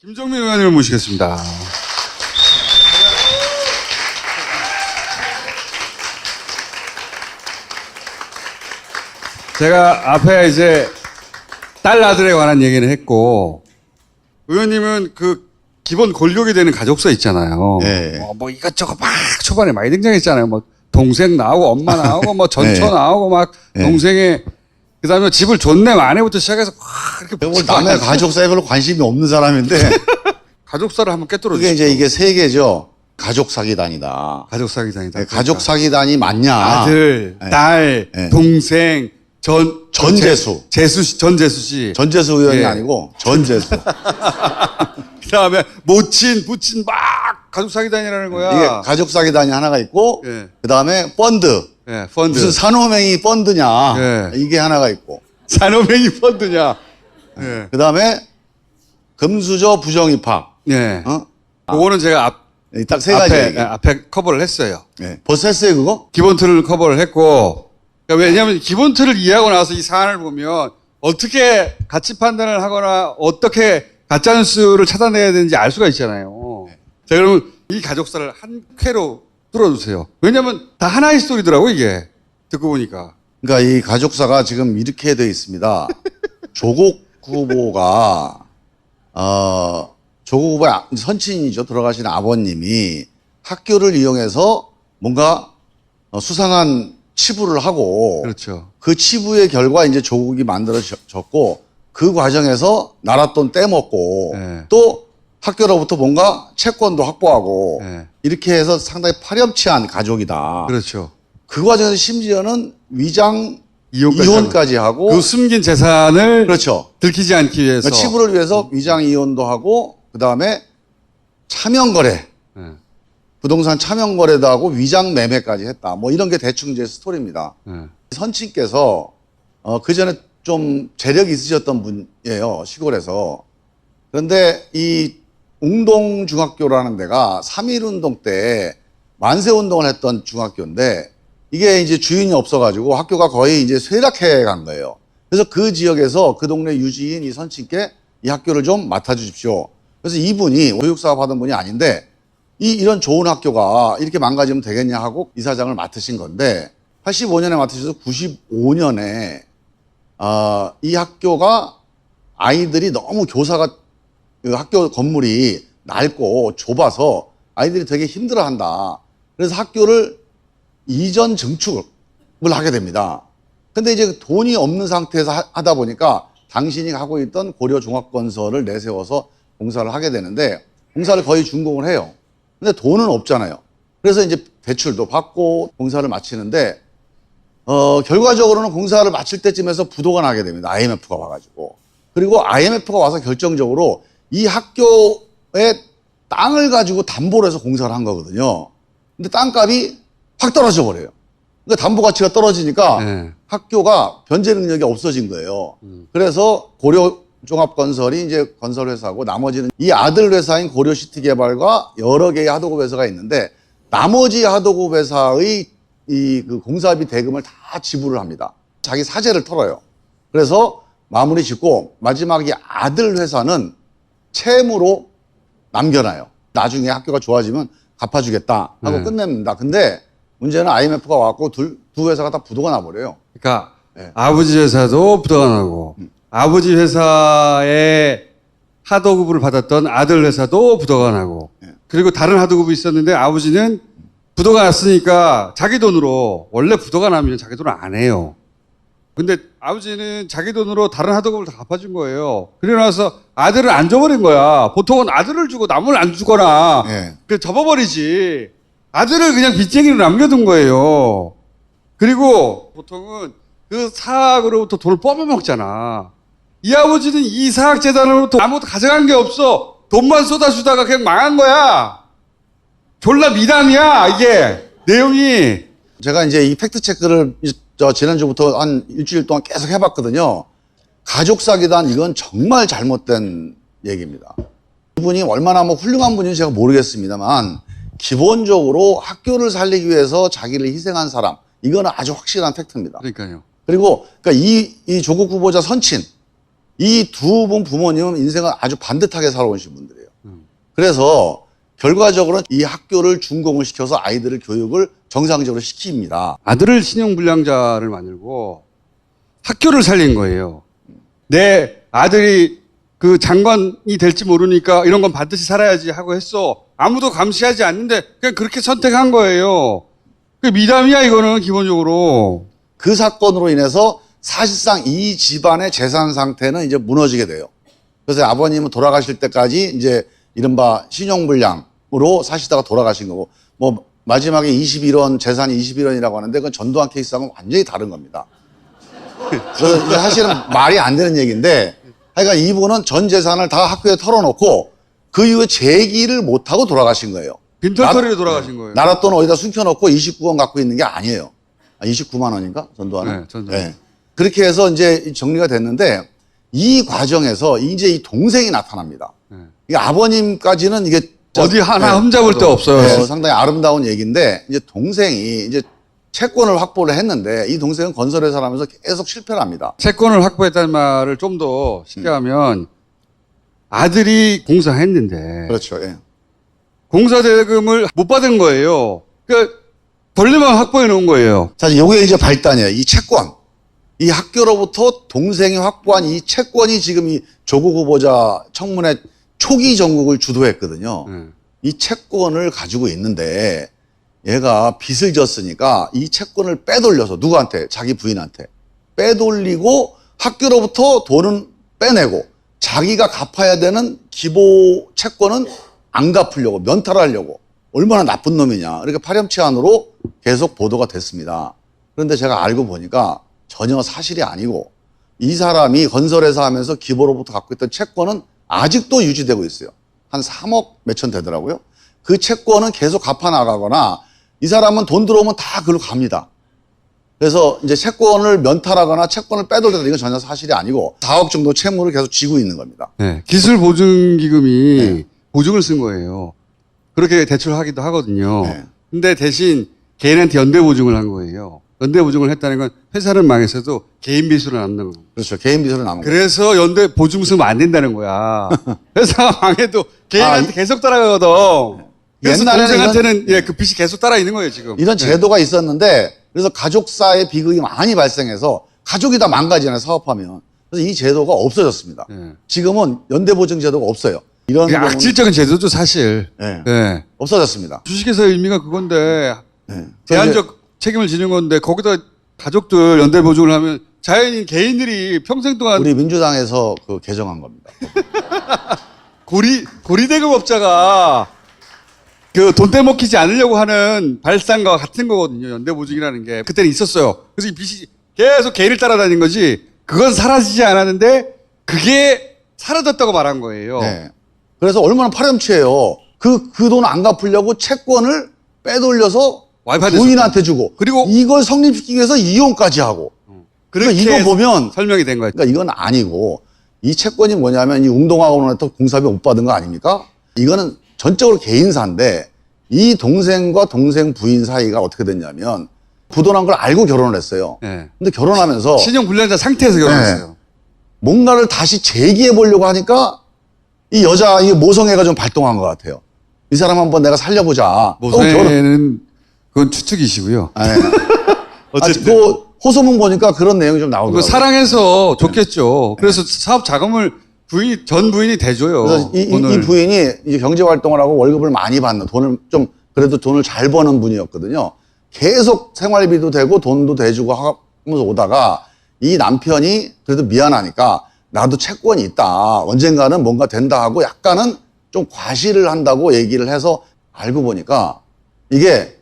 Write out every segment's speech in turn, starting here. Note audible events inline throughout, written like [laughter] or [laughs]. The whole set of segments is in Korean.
김정민 의원님을 모시겠습니다. 제가 앞에 이제 딸 아들에 관한 얘기는 했고 의원님은 그 기본 골격이 되는 가족사 있잖아요. 예. 어, 뭐 이것저것 막 초반에 많이 등장했잖아요. 뭐 동생 나오고 엄마 나오고 뭐 [laughs] 전처 예. 나오고 막 예. 동생의 그 다음에 집을 존내 마네부터 시작해서 막 이렇게 뭐 붙이고 남의 가족사에 별로 관심이 없는 사람인데 [laughs] 가족사를 한번 깨뚫어 그게. 이제 이게 세 개죠. 가족 사기단이다. 가족 사기단이다. 네, 가족 사기단이 맞냐? 아들, 네. 딸, 네. 동생, 전 전재수. 제- 재수 씨, 전재수 씨. 전재수 의원이 예. 아니고 전재수. [laughs] 그다음에 모친, 부친 막 가족 사기단이라는 거야. 이게 가족 사기단이 하나가 있고 예. 그다음에 펀드. 예, 펀드. 무슨 산호맹이 펀드냐? 예. 이게 하나가 있고. [laughs] 산업행위 펀드냐? 예. 그 다음에 금수저 부정입학. 예. 어? 그거는 제가 앞, 딱 세 가지. 앞에. 예, 앞에 커버를 했어요. 예. 벌써 했어요 그거? 기본 틀을 커버를 했고, 그러니까 왜냐하면 기본 틀을 이해하고 나서 이 사안을 보면 어떻게 가치 판단을 하거나 어떻게 가짜뉴스를 찾아내야 되는지 알 수가 있잖아요. 자, 그러면 이 가족사를 한 쾌로 뚫어주세요. 왜냐하면 다 하나의 스토리더라고, 이게. 듣고 보니까. 그러니까 이 가족사가 지금 이렇게 돼 있습니다. [laughs] 조국 후보가 어 조국 후보의 아- 선친이죠 돌아가신 아버님이 학교를 이용해서 뭔가 어, 수상한 치부를 하고 그렇죠. 그 치부의 결과 이제 조국이 만들어졌고 그 과정에서 나랏돈 떼먹고 네. 또 학교로부터 뭔가 채권도 확보하고 네. 이렇게 해서 상당히 파렴치한 가족이다. 그렇죠. 그 과정에서 심지어는 위장 이혼까지 이혼까지 하고 그 숨긴 재산을 그렇죠. 들키지 않기 위해서. 그러니까 치부를 위해서 위장 이혼도 하고 그 다음에 차명 거래, 예. 부동산 차명 거래도 하고 위장 매매까지 했다. 뭐 이런 게 대충 제 스토리입니다. 예. 선친께서 어, 그 전에 좀 재력이 있으셨던 분이에요 시골에서. 그런데 이 웅동 중학교라는 데가 3.1 운동 때 만세 운동을 했던 중학교인데 이게 이제 주인이 없어가지고 학교가 거의 이제 쇠락해 간 거예요. 그래서 그 지역에서 그 동네 유지인 이 선친께 이 학교를 좀 맡아주십시오. 그래서 이분이 교육사업 하던 분이 아닌데 이 이런 좋은 학교가 이렇게 망가지면 되겠냐 하고 이사장을 맡으신 건데 85년에 맡으셔서 95년에 어, 이 학교가 아이들이 너무 교사가 그 학교 건물이 낡고 좁아서 아이들이 되게 힘들어 한다. 그래서 학교를 이전 증축을 하게 됩니다. 근데 이제 돈이 없는 상태에서 하- 하다 보니까 당신이 하고 있던 고려 종합건설을 내세워서 공사를 하게 되는데 공사를 거의 준공을 해요. 근데 돈은 없잖아요. 그래서 이제 대출도 받고 공사를 마치는데 어, 결과적으로는 공사를 마칠 때쯤에서 부도가 나게 됩니다. IMF가 와가지고. 그리고 IMF가 와서 결정적으로 이 학교의 땅을 가지고 담보를 해서 공사를 한 거거든요. 근데 땅값이 확 떨어져 버려요. 그러니까 담보 가치가 떨어지니까 네. 학교가 변제 능력이 없어진 거예요. 그래서 고려 종합건설이 이제 건설회사고 나머지는 이 아들 회사인 고려시티개발과 여러 개의 하도급 회사가 있는데 나머지 하도급 회사의 이 그 공사비 대금을 다 지불을 합니다. 자기 사재를 털어요. 그래서 마무리 짓고 마지막에 아들 회사는 채무로 남겨놔요. 나중에 학교가 좋아지면 갚아주겠다 하고 네. 끝냅니다. 근데 문제는 IMF가 왔고 둘, 두 회사가 다 부도가 나버려요. 그러니까 네. 아버지 회사도 부도가 나고 아버지 회사의 하도급을 받았던 아들 회사도 부도가 나고 네. 그리고 다른 하도급이 있었는데 아버지는 부도가 났으니까 자기 돈으로 원래 부도가 나면 자기 돈을 안 해요. 근데 아버지는 자기 돈으로 다른 하도급을 다 갚아준 거예요. 그러고 나서 아들을 안 줘버린 거야. 보통은 아들을 주고 남을 안 주거나 예. 그 접어버리지. 아들을 그냥 빚쟁이로 남겨둔 거예요. 그리고 보통은 그 사학으로부터 돈을 뽑아먹잖아. 이 아버지는 이 사학재단으로부터 아무것도 가져간 게 없어. 돈만 쏟아주다가 그냥 망한 거야. 졸라 미담이야, 이게. 내용이. 제가 이제 이 팩트 체크를 이- 저 지난주부터 한 일주일 동안 계속 해봤거든요. 가족 사기단 이건 정말 잘못된 얘기입니다. 이분이 얼마나 뭐 훌륭한 분인지 제가 모르겠습니다만 기본적으로 학교를 살리기 위해서 자기를 희생한 사람 이거는 아주 확실한 팩트입니다. 그러니까요. 그리고 그러니까 이, 이 조국 후보자 선친 이 두 분 부모님은 인생을 아주 반듯하게 살아오신 분들이에요. 그래서 결과적으로 이 학교를 준공을 시켜서 아이들을 교육을 정상적으로 시킵니다. 아들을 신용불량자를 만들고 학교를 살린 거예요. 내 아들이 그 장관이 될지 모르니까 이런 건 반드시 살아야지 하고 했어. 아무도 감시하지 않는데 그냥 그렇게 선택한 거예요. 그 미담이야 이거는 기본적으로. 그 사건으로 인해서 사실상 이 집안의 재산 상태는 이제 무너지게 돼요. 그래서 아버님은 돌아가실 때까지 이제 이른바 신용불량으 로 사시다가 돌아가신 거고, 뭐 마지막에 21원, 재산이 21원이라고 하는데 그건 전두환 케이스하고는 완전히 다른 겁니다. 그래서 사실은 말이 안 되는 얘기인데, 하여간 이분은 전 재산을 다 학교에 털어놓고 그 이후에 재기를 못하고 돌아가신 거예요. 빈털터리로 돌아가신 거예요. 나라 돈 어디다 숨겨놓고 29원 갖고 있는 게 아니에요. 아, 29만 원인가? 전두환은? 네, 전두환. 네. 그렇게 해서 이제 정리가 됐는데 이 과정에서 이제 이 동생이 나타납니다. 네. 이 아버님까지는 이게 어디 하나 네. 흠잡을 데 없어요. 네, 상당히 아름다운 얘기인데 이제 동생이 이제 채권을 확보를 했는데 이 동생은 건설회사를 하면서 계속 실패를 합니다. 채권을 확보했다는 말을 좀 더 쉽게 하면 아들이 공사했는데 그렇죠. 예. 공사 대금을 못 받은 거예요. 그러니까 권리만 확보해 놓은 거예요. 자, 요게 이제 발단이에요. 이 채권. 이 학교로부터 동생이 확보한 이 채권이 지금 이 조국 후보자 청문회 초기 전국을 주도했거든요. 네. 이 채권을 가지고 있는데 얘가 빚을 졌으니까 이 채권을 빼돌려서 누구한테? 자기 부인한테. 빼돌리고 학교로부터 돈은 빼내고 자기가 갚아야 되는 기보 채권은 안 갚으려고 면탈하려고 얼마나 나쁜 놈이냐. 이렇게 파렴치한으로 계속 보도가 됐습니다. 그런데 제가 알고 보니까 전혀 사실이 아니고 이 사람이 건설회사 하면서 기보로부터 갖고 있던 채권은 아직도 유지되고 있어요. 한 3억 몇천 되더라고요. 그 채권은 계속 갚아 나가거나 이 사람은 돈 들어오면 다 그걸로 갑니다. 그래서 이제 채권을 면탈하거나 채권을 빼돌리다 이건 전혀 사실이 아니고 4억 정도 채무를 계속 쥐고 있는 겁니다. 네. 기술 보증 기금이 네. 보증을 쓴 거예요. 그렇게 대출하기도 하거든요. 네. 근데 대신 개인한테 연대 보증을 한 거예요. 연대 보증을 했다는 건 회사는 망했어도 개인 빚으로 남는 거예요. 그렇죠. 개인 빚으로 남은 거예요. 그래서 연대 보증 쓰면 안 된다는 거야. [laughs] 회사가 망해도 개인한테 아, 이- 계속 따라가거든. 그래서 동생한테는 예, 그 빚이 계속 따라 있는 거예요, 지금. 이런 네. 제도가 있었는데 그래서 가족사의 비극이 많이 발생해서 가족이 다 망가지잖아요. 사업하면. 그래서 이 제도가 없어졌습니다. 네. 지금은 연대보증 제도가 없어요. 이런 악질적인 제도죠, 사실. 네. 네. 없어졌습니다. 주식회사의 의미가 그건데 네. 대안적 책임을 지는 건데 거기다 가족들 연대 보증을 하면 자연인 개인들이 평생 동안 우리 민주당에서 그 개정한 겁니다. [laughs] 고리 고리 대금업자가 그 돈 떼먹히지 않으려고 하는 발상과 같은 거거든요. 연대 보증이라는 게 그때는 있었어요. 그래서 이 빚이 계속 개인을 따라다닌 거지. 그건 사라지지 않았는데 그게 사라졌다고 말한 거예요. 네. 그래서 얼마나 파렴치해요. 그, 그 돈 안 갚으려고 채권을 빼돌려서 와이프한테 부인한테 주고. 그리고- 이걸 성립시키기 위해서 이혼까지 하고. 그렇게 그러니까 이거 보면 설명이 된 거예요. 그러니까 이건 아니고 이 채권이 뭐냐면 이 운동학원부터 공사비 못 받은 거 아닙니까? 이거는 전적으로 개인사인데 이 동생과 동생 부인 사이가 어떻게 됐냐면 부도난 걸 알고 결혼을 했어요. 네. 근데 결혼하면서 신용 불량자 상태에서 결혼했어요. 뭔가를 다시 재기해 보려고 하니까 이 여자 이 모성애가 좀 발동한 것 같아요. 이 사람 한번 내가 살려보자. 모성애는 그건 추측이시고요. 아, [laughs] 어쨌든 그 호소문 보니까 그런 내용이 좀그 나오더라고요. 사랑해서 좋겠죠. 그래서 사업 자금을 부인이 전 부인이 대줘요. 그래서 이, 이-. 이 부인이 이제 경제 활동을 하고 월급을 많이 받는 돈을 좀 그래도 돈을 잘 버는 분이었거든요. 계속 생활비도 되고 돈도 대주고 하면서 오다가 이 남편이 그래도 미안하니까 나도 채권이 있다. 언젠가는 뭔가 된다 하고 약간은 좀 과시를 한다고 얘기를 해서 알고 보니까 이게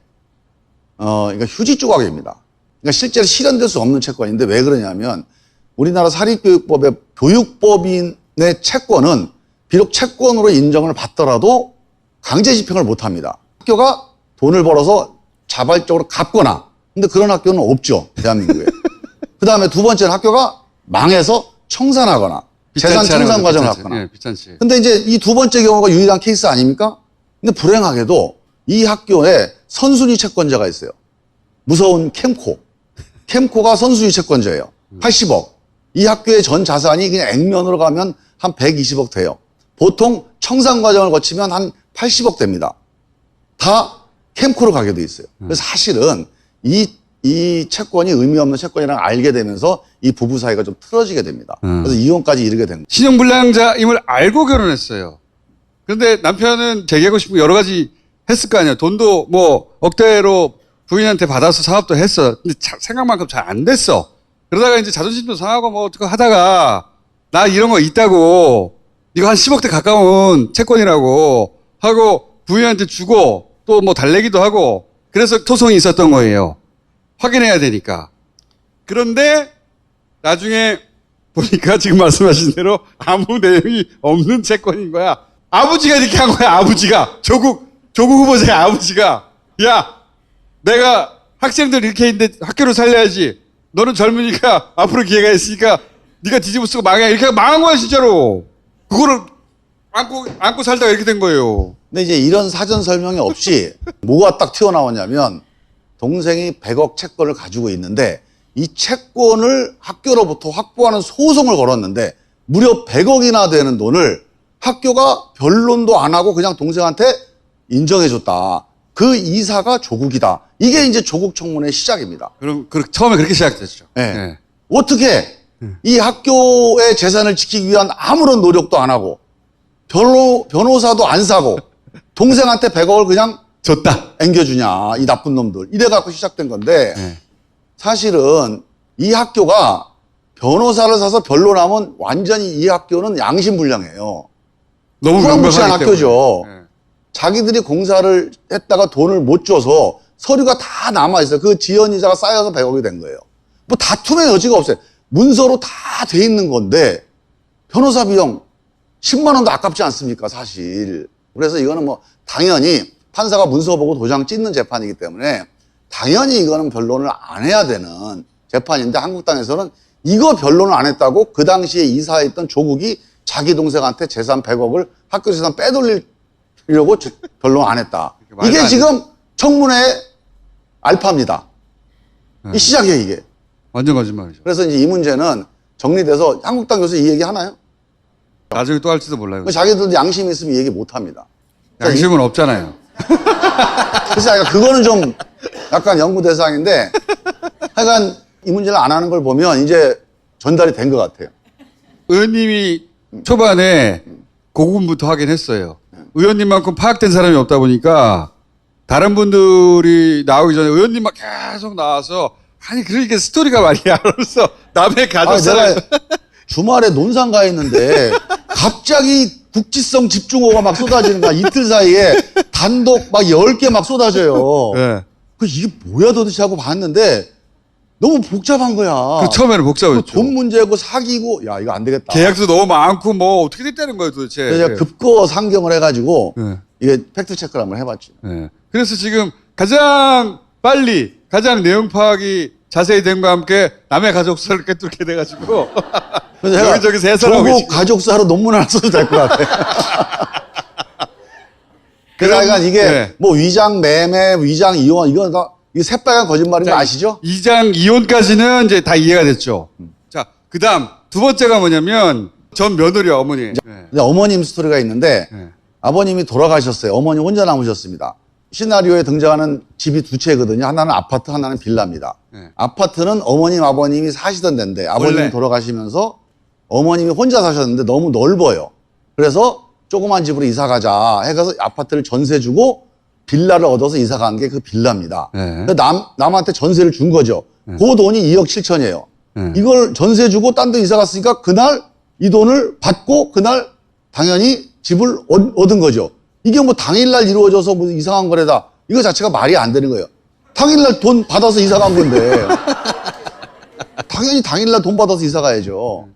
어, 그러니까 휴지 조각입니다. 그러니까 실제로 실현될 수 없는 채권인데 왜 그러냐면 우리나라 사립교육법의 교육법인의 채권은 비록 채권으로 인정을 받더라도 강제 집행을 못 합니다. 학교가 돈을 벌어서 자발적으로 갚거나 근데 그런 학교는 없죠. 대한민국에. [laughs] 그 다음에 두 번째는 학교가 망해서 청산하거나 재산 청산 과정을. 갖거나 예, 비찬치. 근데 이제 이 두 번째 경우가 유일한 케이스 아닙니까? 근데 불행하게도 이 학교에 선순위 채권자가 있어요. 무서운 캠코. 캠코가 선순위 채권자예요. 80억. 이 학교의 전 자산이 그냥 액면으로 가면 한 120억 돼요. 보통 청산 과정을 거치면 한 80억 됩니다. 다 캠코로 가게 돼 있어요. 그래서 사실은 이, 이 채권이 의미 없는 채권이라는 걸 알게 되면서 이 부부 사이가 좀 틀어지게 됩니다. 음. 그래서 이혼까지 이르게 된 거예요. 신용불량자임을 알고 결혼했어요. 그런데 남편은 재개하고 싶고 여러 가지 했을 거 아니에요. 돈도 뭐 억대로 부인한테 받아서 사업도 했어. 근데 자- 생각만큼 잘 안 됐어. 그러다가 이제 자존심도 상하고 뭐 어떻게 하다가 나 이런 거 있다고 이거 한 10억대 가까운 채권이라고 하고 부인한테 주고 또 뭐 달래기도 하고 그래서 토성이 있었던 거예요. 확인해야 되니까. 그런데 나중에 보니까 지금 말씀하신 대로 아무 내용이 없는 채권인 거야. 아버지가 이렇게 한 거야, 아버지가. 조국, 조국 후보자의 아버지가. 야, 내가 학생들 이렇게 있는데 학교를 살려야지. 너는 젊으니까 [laughs] 앞으로 기회가 있으니까 네가 뒤집어 쓰고 망해. 이렇게 망한 거야, 진짜로. 그거를 안고, 안고 살다가 이렇게 된 거예요. 근데 이제 이런 사전 설명이 없이 [laughs] 뭐가 딱 튀어나왔냐면 동생이 100억 채권을 가지고 있는데 이 채권을 학교로부터 확보하는 소송을 걸었는데 무려 100억이나 되는 돈을 학교가 변론도 안 하고 그냥 동생한테 인정해줬다. 그 이사가 조국이다. 이게 이제 조국 청문회 시작입니다. 그럼, 그, 처음에 그렇게 시작됐죠. 예. 네. 어떻게 이 학교의 재산을 지키기 위한 아무런 노력도 안 하고 변호, 변호사도 안 사고 [laughs] 동생한테 100억을 그냥 줬다. 앵겨주냐 이 나쁜 놈들 이래갖고 시작된 건데 네. 사실은 이 학교가 변호사를 사서 변론하면 완전히 이 학교는 양심불량이에요. 너무 명백하기 학교죠. 네. 자기들이 공사를 했다가 돈을 못 줘서 서류가 다 남아있어요. 그 지연 이자가 쌓여서 100억이 된 거예요. 뭐 다툼의 여지가 없어요. 문서로 다 돼 있는 건데 변호사 비용 10만 원도 아깝지 않습니까, 사실. 그래서 이거는 뭐 당연히 판사가 문서 보고 도장 찍는 재판이기 때문에 당연히 이거는 변론을 안 해야 되는 재판인데 한국 땅에서는 이거 변론을 안 했다고 그 당시에 이사했던 조국이 자기 동생한테 재산 100억을 학교 재산 빼돌 리려고 저- 변론 안 했다. 이게 안 지금 청문회 알파입니다. 네. 이 시작이에요, 이게. 완전 거짓말이죠. 그래서 이제 이 문제는 정리돼서 한국당 교수 이 얘기 하나요? 나중에 또 할지도 몰라요. 그 자기들도 양심이 있으면 이 얘기 못 합니다. 양심은 없잖아요. [laughs] 그래서 그거는 좀 약간 연구 대상인데 하여간 이 문제를 안 하는 걸 보면 이제 전달이 된 것 같아요. 의원님이 초반에 고군부터 하긴 했어요. 의원님만큼 파악된 사람이 없다 보니까 다른 분들이 나오기 전에 의원님만 계속 나와서 아니 그러니까 스토리가 말이야. [laughs] 그래서 남의 아, 가족사를 내가 주말에 논산 가 있는데 갑자기 국지성 집중호가 막 쏟아지는 거야. 이틀 사이에 단독 막 10개 막 쏟아져요. 네. 그 이게 뭐야 도대체 하고 봤는데 너무 복잡한 거야. 그 처음에는 그 복잡했죠. 돈 문제고 사기고 야 이거 안 되겠다. 계약도 너무 많고 뭐 어떻게 됐다는 거예요 도대체. 그래서 제가 급거 상경을 해가지고 네. 이게 팩트 체크를 한번 해봤죠. 네. 그래서 지금 가장 빨리 가장 내용 파악이 자세히 된과 함께 남의 가족사를 깨뚫게 돼가지고 [laughs] 그래서 해설하고 조국 계시고. 가족사로 논문 하나 써도 될것 [laughs] 그럼, 약간 이게 네. 뭐 위장 매매, 위장 이혼 이건 다 이게 새빨간 거짓말인 거 아시죠? 이장 이혼까지는 이제 다 이해가 됐죠. 자, 그 다음 두 번째가 뭐냐면 전 며느리 어머니. 네. 근데 어머님 스토리가 있는데 네. 아버님이 돌아가셨어요. 어머니 혼자 남으셨습니다. 시나리오에 등장하는 집이 두 채거든요. 하나는 아파트, 하나는 빌라입니다. 네. 아파트는 어머님, 아버님이 사시던 데인데 아버님이 원래. 돌아가시면서 어머님이 혼자 사셨는데 너무 넓어요. 그래서 조그만 집으로 이사 가자 해서 아파트를 전세 주고 빌라를 얻어서 이사 간 게 그 빌라입니다. 네. 남, 남한테 전세를 준 거죠. 그 돈이 2억 7천이에요. 네. 이걸 전세 주고 딴 데 이사 갔으니까 그날 이 돈을 받고 그날 당연히 집을 얻- 얻은 거죠. 이게 뭐 당일날 이루어져서 무슨 이상한 거래다. 이거 자체가 말이 안 되는 거예요. 당일날 돈 받아서 이사 간 건데. [laughs] 당연히 당일날 돈 받아서 이사 가야죠.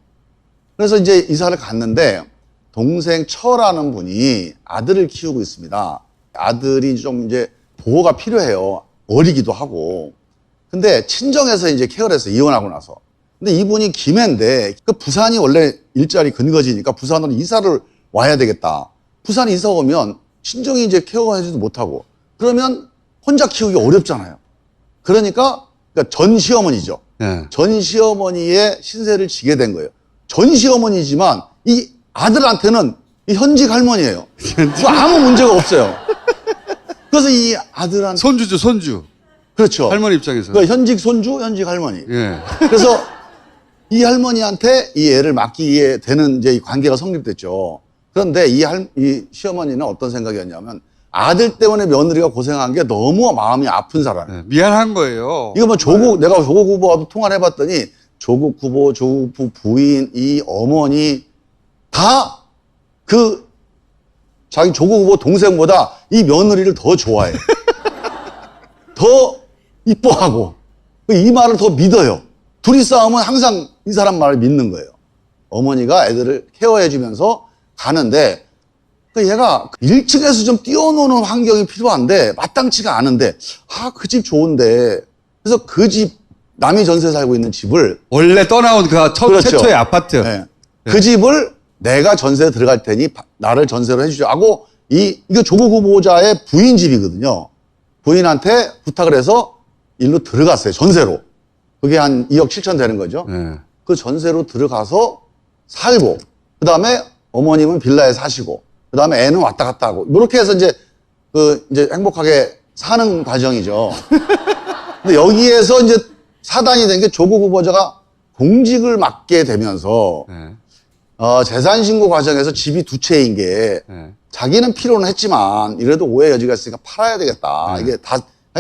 그래서 이제 이사를 갔는데 동생 처라는 분이 아들을 키우고 있습니다. 아들이 좀 이제 보호가 필요해요. 어리기도 하고. 근데 친정에서 이제 케어를 했어요. 이혼하고 나서. 근데 이분이 김해인데 그 부산이 원래 일자리 근거지니까 부산으로 이사를 와야 되겠다. 부산 이사 오면 친정이 이제 케어해주지도 못하고 그러면 혼자 키우기 어렵잖아요. 그러니까, 그러니까 전 시어머니죠. 네. 전 시어머니의 신세를 지게 된 거예요. 전 시어머니지만 이 아들한테는 이 현직 할머니예요. [laughs] 뭐 아무 문제가 없어요. 그래서 이 아들한테 손주죠, 손주. 그렇죠. 할머니 입장에서. 그러니까 현직 손주, 현직 할머니. 예. [laughs] 그래서 이 할머니한테 이 애를 맡기게 되는 이제 이 관계가 성립됐죠. 그런데 이 할, 이 시어머니는 어떤 생각이었냐면 아들 때문에 며느리가 고생한 게 너무 마음이 아픈 사람. 예, 미안한 거예요. 이거 뭐 조국, 내가 조국 후보와도 통화를 해봤더니 조국 후보, 조국 후 부인, 이 어머니 다 그 자기 조국 후보 동생보다 이 며느리를 더 좋아해. [laughs] 더 이뻐하고 이 말을 더 믿어요. 둘이 싸우면 항상 이 사람 말을 믿는 거예요. 어머니가 애들을 케어해주면서 가는데 그 얘가 1층에서 좀 뛰어노는 환경이 필요한데 마땅치가 않은데 아 그 집 좋은데 그래서 그 집 남이 전세 살고 있는 집을 원래 떠나온 그 첫, 그렇죠. 최초의 아파트. 네. 그 집을 내가 전세 들어갈 테니 바- 나를 전세로 해주죠 하고 이 이거 조국 후보자의 부인 집이거든요. 부인한테 부탁을 해서 일로 들어갔어요 전세로. 그게 한 2억 7천 되는 거죠. 예. 그 전세로 들어가서 살고 그다음에 어머님은 빌라에 사시고 그다음에 애는 왔다 갔다 하고 이렇게 해서 이제 그 이제 행복하게 사는 과정이죠. [laughs] 근데 여기에서 이제 사단이 된 게 조국 후보자가 공직을 맡게 되면서 예. 어, 재산 신고 과정에서 집이 두 채인 게 예. 자기는 필요는 했지만 이래도 오해 여지가 있으니까 팔아야 되겠다. 네. 이게 다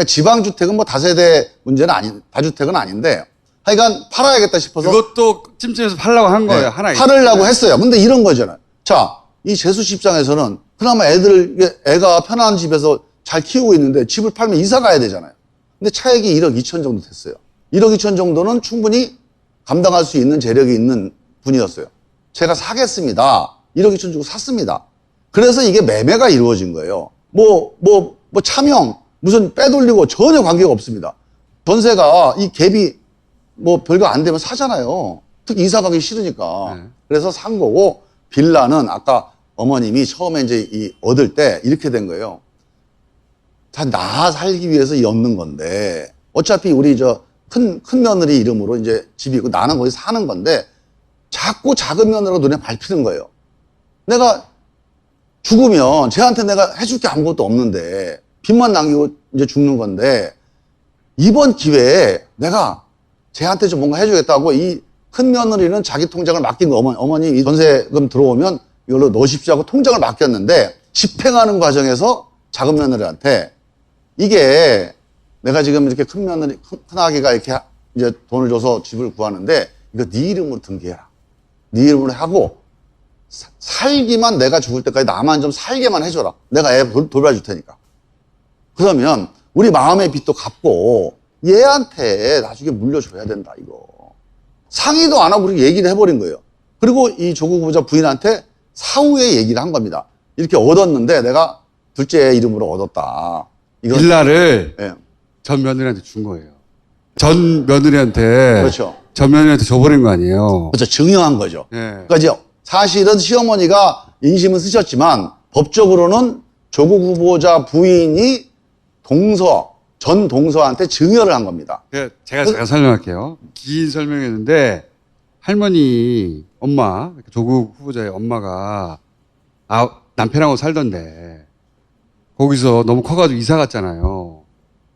지방 주택은 뭐 다세대 문제는 아니 다주택은 아닌데 하여간 팔아야겠다 싶어서 그것도 찜찜해서 팔라고 한 거예요. 네, 하나. 팔으려고 했어요. 근데 이런 거잖아요. 자, 이 재수 씨 입장에서는 그나마 애들, 애가 편안한 집에서 잘 키우고 있는데 집을 팔면 이사 가야 되잖아요. 근데 차액이 1억 2천 정도 됐어요. 1억 2천 정도는 충분히 감당할 수 있는 재력이 있는 분이었어요. 제가 사겠습니다. 1억 2천 주고 샀습니다. 그래서 이게 매매가 이루어진 거예요. 뭐, 뭐, 뭐 차명, 무슨 빼돌리고 전혀 관계가 없습니다. 전세가 이 갭이 뭐 별거 안 되면 사잖아요. 특히 이사 가기 싫으니까. 네. 그래서 산 거고 빌라는 아까 어머님이 처음에 이제 이 얻을 때 이렇게 된 거예요. 다나 살기 위해서 이 얻는 건데 어차피 우리 저 큰 큰 며느리 이름으로 이제 집이고 나는 거기 사는 건데 자꾸 작은 며느리가 눈에 밟히는 거예요. 내가 죽으면 쟤한테 내가 해줄 게 아무것도 없는데 빚만 남기고 이제 죽는 건데 이번 기회에 내가 쟤한테 좀 뭔가 해주겠다고 이 큰 며느리는 자기 통장을 맡긴 거 어머니, 어머니 이 전세금 들어오면 이걸로 넣으십시오 하고 통장을 맡겼는데 집행하는 과정에서 작은 며느리한테 이게 내가 지금 이렇게 큰 며느리, 큰, 큰아기가 이렇게 하- 이제 돈을 줘서 집을 구하는데 이거 네 이름으로 등기해라. 네 이름으로 하고 사- 살기만 내가 죽을 때까지 나만 좀 살게만 해줘라. 내가 애 돌, 돌봐줄 테니까. 그러면 우리 마음의 빚도 갚고 얘한테 나중에 물려줘야 된다 이거. 상의도 안 하고 우리 얘기를 해버린 거예요. 그리고 이 조국 후보자 부인한테 사후에 얘기를 한 겁니다. 이렇게 얻었는데 내가 둘째 이름으로 얻었다. 이거 빌라를 예. 전 며느리한테 준 거예요. 전 며느리한테. 그렇죠. 전 며느리한테 줘버린 거 아니에요. 그렇죠. 증여한 거죠. 예. 그러니까 이제 사실은 시어머니가 인심은 쓰셨지만 법적으로는 조국 후보자 부인이 동서 전 동서한테 증여를 한 겁니다. 그 제가 잠깐 설명할게요. 긴 설명했는데 할머니 엄마 조국 후보자의 엄마가 아 남편하고 살던데 거기서 너무 커가지고 이사 갔잖아요.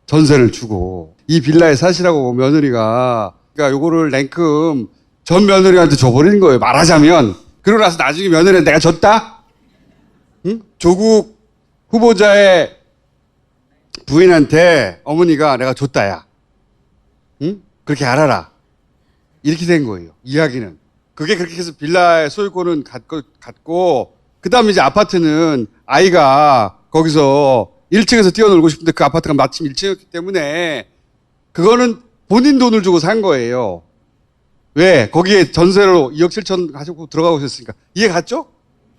전세를 주고 이 빌라에 사시라고 며느리가 그러니까 요거를 냉큼 전 며느리한테 줘버리는 거예요. 말하자면 그러고 나서 나중에 며느리한테 내가 줬다. 응? 조국 후보자의 부인한테 어머니가 내가 줬다야. 응? 그렇게 알아라. 이렇게 된 거예요. 이야기는. 그게 그렇게 해서 빌라의 소유권은 갖고, 갖고, 그 다음에 이제 아파트는 아이가 거기서 1층에서 뛰어놀고 싶은데 그 아파트가 마침 1층이었기 때문에 그거는 본인 돈을 주고 산 거예요. 왜? 거기에 전세로 2억 7천 가지고 들어가고 있었으니까. 이해 갔죠?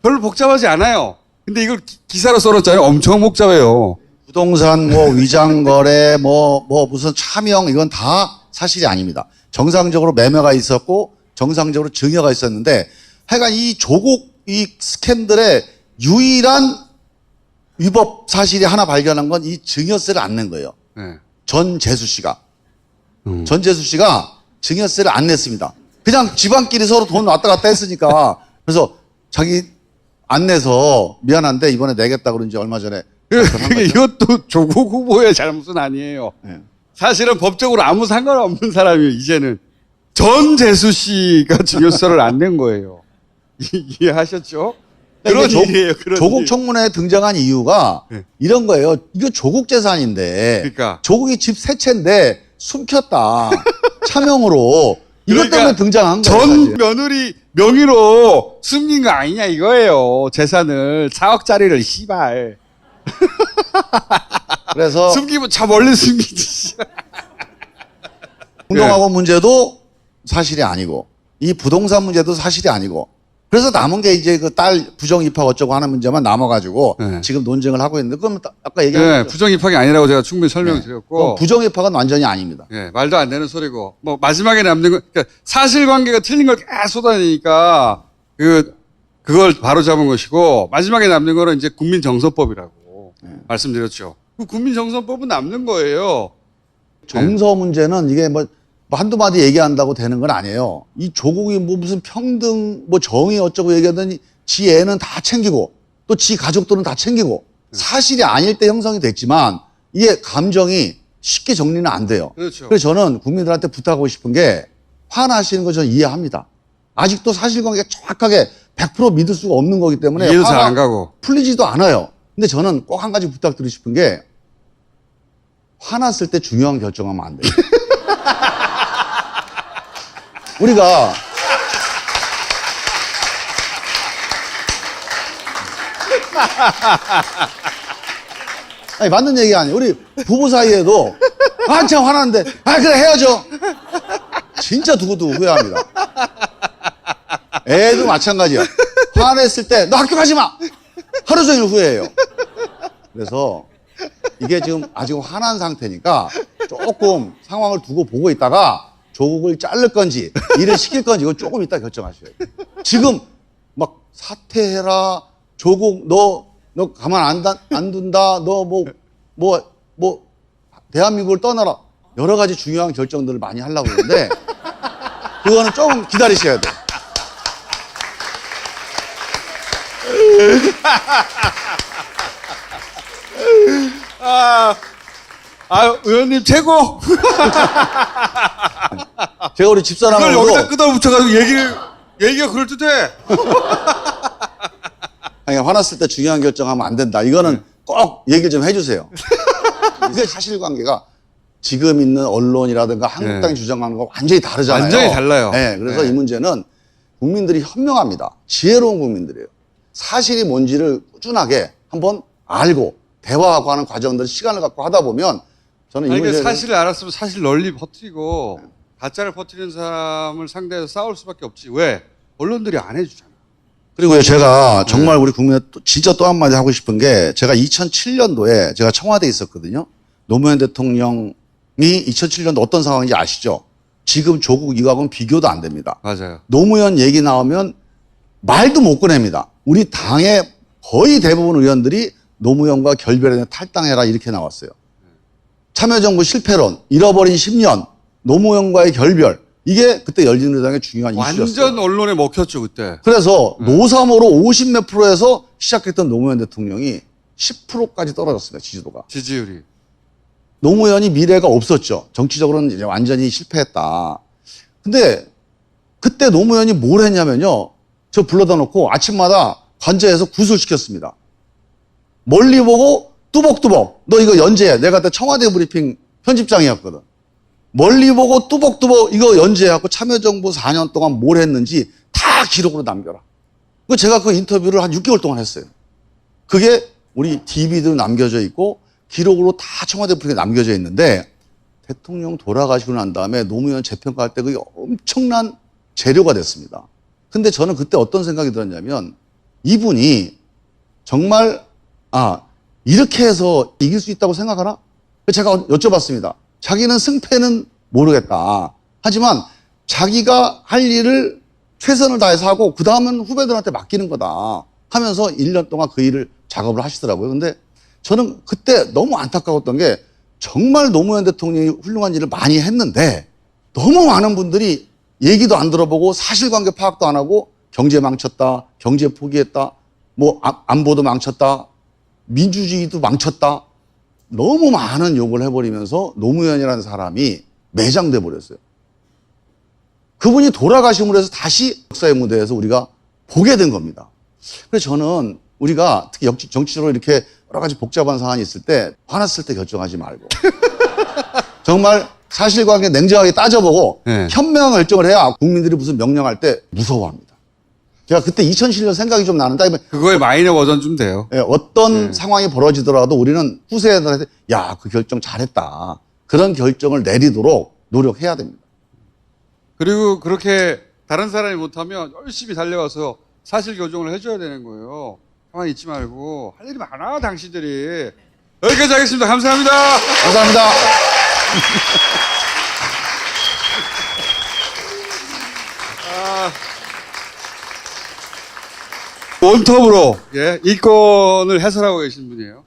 별로 복잡하지 않아요. 근데 이걸 기- 기사로 써놨잖아요. 엄청 복잡해요. 부동산 뭐 위장거래 뭐 뭐 무슨 차명 이건 다 사실이 아닙니다. 정상적으로 매매가 있었고 정상적으로 증여가 있었는데 하여간 이 조국 이 스캔들의 유일한 위법 사실이 하나 발견한 건 이 증여세를 안낸 거예요. 네. 전 재수 씨가 음. 전재수 씨가 증여세를 안 냈습니다. 그냥 집안끼리 서로 돈 왔다 갔다 했으니까 [laughs] 그래서 자기 안 내서 미안한데 이번에 내겠다 그런 지 얼마 전에 [laughs] 그- 이것도 조국 후보의 잘못은 아니에요. 예. 사실은 법적으로 아무 상관없는 사람이에요. 이제는 전 재수 씨가 증여세를 안 낸 거예요. 이- [laughs] 이해하셨죠? 그런 조, 일이에요. 그런 조국 일. 청문회에 등장한 이유가 네. 이런 거예요. 이거 조국 재산인데 그러니까. 조국이 집 세 채인데 숨겼다 [laughs] 차명으로 이것 그러니까 때문에 등장한 거예요. 전 사실. 며느리 명의로 숨긴 거 아니냐 이거예요. 재산을 4억짜리를 씨발 [laughs] 그래서 숨기면 참 원래 숨기지. [laughs] 운동학원 문제도 사실이 아니고 이 부동산 문제도 사실이 아니고 그래서 남은 게 이제 그 딸 부정 입학 어쩌고 하는 문제만 남아가지고 네. 지금 논쟁을 하고 있는데 그건 또 아까 얘기한 네, 거죠. 부정 입학이 아니라고 제가 충분히 설명드렸고 그건 부정 입학은 완전히 아닙니다. 예, 말도 안 되는 소리고 뭐 마지막에 남는 거 그러니까 사실관계가 틀린 걸 계속 쏟아내니까 그 그걸 바로 잡은 것이고 마지막에 남는 거는 이제 국민정서법이라고 네. 말씀드렸죠. 그 국민정서법은 남는 거예요. 정서 문제는 이게 뭐, 뭐 한두 마디 얘기한다고 되는 건 아니에요. 이 조국이 뭐 무슨 평등, 뭐 정의 어쩌고 얘기하더니 지 애는 다 챙기고 또 지 가족들은 다 챙기고 사실이 아닐 때 형성이 됐지만 이게 감정이 쉽게 정리는 안 돼요. 그렇죠. 그래서 저는 국민들한테 부탁하고 싶은 게 화나시는 거 저는 이해합니다. 아직도 사실관계가 정확하게 100% 믿을 수가 없는 거기 때문에 이해도 잘 안 가고. 풀리지도 않아요. 근데 저는 꼭 한 가지 부탁드리고 싶은 게 화났을 때 중요한 결정하면 안 돼요. [laughs] 우리가 [laughs] 아니 맞는 얘기 아니에요. 우리 부부 사이에도 한참 화났는데 아 그래 헤어져. 진짜 두고두고 후회합니다. 애도 마찬가지야. 화냈을 때 너 학교 가지 마. 하루 종일 후회해요. 그래서 이게 지금 아직 화난 상태니까 조금 상황을 두고 보고 있다가 조국을 자를 건지 일을 시킬 건지 이거 조금 이따 결정하셔야 돼요. 지금 막 사퇴해라 조국 너 너 가만 안, 다- 안 둔다 너 뭐 뭐 뭐 대한민국을 떠나라 여러 가지 중요한 결정들을 많이 하려고 그러는데 그거는 조금 기다리셔야 돼요. 아, 의원님 최고. [laughs] 제가 우리 그걸 집사람하고도 여기다 끄다 붙여가지고 얘기를 얘기가 그럴 듯해. 아니, 화났을 때 중요한 결정하면 안 된다. 이거는 네. 꼭 얘기를 좀 해주세요. 이게 사실관계가 지금 있는 언론이라든가 한국당이 네. 주장하는 거 완전히 다르잖아요. 완전히 달라요. 네, 그래서 네. 이 문제는 국민들이 현명합니다. 지혜로운 국민들이에요. 사실이 뭔지를 꾸준하게 한번 알고 대화하고 하는 과정들 시간을 갖고 하다 보면 저는 이 아니, 그러니까 문제는 사실을 알았으면 사실 널리 퍼뜨리고 가짜를 퍼뜨리는 사람을 상대해서 싸울 수밖에 없지. 왜? 언론들이 안 해주잖아. 그리고요, 제가 정말 우리 국민에 또 진짜 또 한마디 하고 싶은 게 제가 2007년도에 제가 청와대에 있었거든요. 노무현 대통령이 2007년도 어떤 상황인지 아시죠? 지금 조국 이하고는 비교도 안 됩니다. 맞아요. 노무현 얘기 나오면 말도 못 꺼냅니다. 우리 당의 거의 대부분 의원들이 노무현과 결별에 탈당해라 이렇게 나왔어요. 참여정부 실패론, 잃어버린 10년, 노무현과의 결별 이게 그때 열린우리당의 중요한 이슈였어요. 완전 언론에 먹혔죠 그때. 그래서 노사모로 50 몇 프로에서 시작했던 노무현 대통령이 10%까지 떨어졌습니다. 지지도가. 지지율이. 노무현이 미래가 없었죠. 정치적으로는 이제 완전히 실패했다. 근데 그때 노무현이 뭘 했냐면요. 저 불러다 놓고 아침마다 관저에서 구술시켰습니다. 멀리 보고 뚜벅뚜벅. 너 이거 연재해. 내가 그때 청와대 브리핑 편집장이었거든. 멀리 보고 뚜벅뚜벅 이거 연재해갖고 참여정부 4년 동안 뭘 했는지 다 기록으로 남겨라. 그 제가 그 인터뷰를 한 6개월 동안 했어요. 그게 우리 DV도 남겨져 있고 기록으로 다 청와대 브리핑에 남겨져 있는데 대통령 돌아가시고 난 다음에 노무현 재평가할 때 그게 엄청난 재료가 됐습니다. 근데 저는 그때 어떤 생각이 들었냐면 이분이 정말 아 이렇게 해서 이길 수 있다고 생각하나? 제가 여쭤봤습니다. 자기는 승패는 모르겠다. 하지만 자기가 할 일을 최선을 다해서 하고 그 다음은 후배들한테 맡기는 거다 하면서 1년 동안 그 일을 작업을 하시더라고요. 근데 저는 그때 너무 안타까웠던 게 정말 노무현 대통령이 훌륭한 일을 많이 했는데 너무 많은 분들이 얘기도 안 들어보고 사실관계 파악도 안 하고 경제 망쳤다, 경제 포기했다 뭐 안- 안보도 망쳤다, 민주주의도 망쳤다. 너무 많은 욕을 해버리면서 노무현이라는 사람이 매장돼 버렸어요. 그분이 돌아가심으로 해서 다시 역사의 무대에서 우리가 보게 된 겁니다. 그래서 저는 우리가 특히 역- 정치적으로 이렇게 여러 가지 복잡한 상황이 있을 때 화났을 때 결정하지 말고 [laughs] 정말 사실관계 냉정하게 따져보고 네. 현명한 결정을 해야 국민들이 무슨 명령할 때 무서워합니다. 제가 그때 2007년 생각이 좀 나는데 그거의 마이너 버전 좀 돼요. 예, 어떤 네. 상황이 벌어지더라도 우리는 후세들한테 야, 그 결정 잘했다. 그런 결정을 내리도록 노력해야 됩니다. 그리고 그렇게 다른 사람이 못하면 열심히 달려가서 사실 교정을 해줘야 되는 거예요. 가만히 있지 말고 할 일이 많아 당신들이. 여기까지 하겠습니다. 감사합니다. 감사합니다. [laughs] 원톱으로 예, 이 건을 해설하고 계신 분이에요.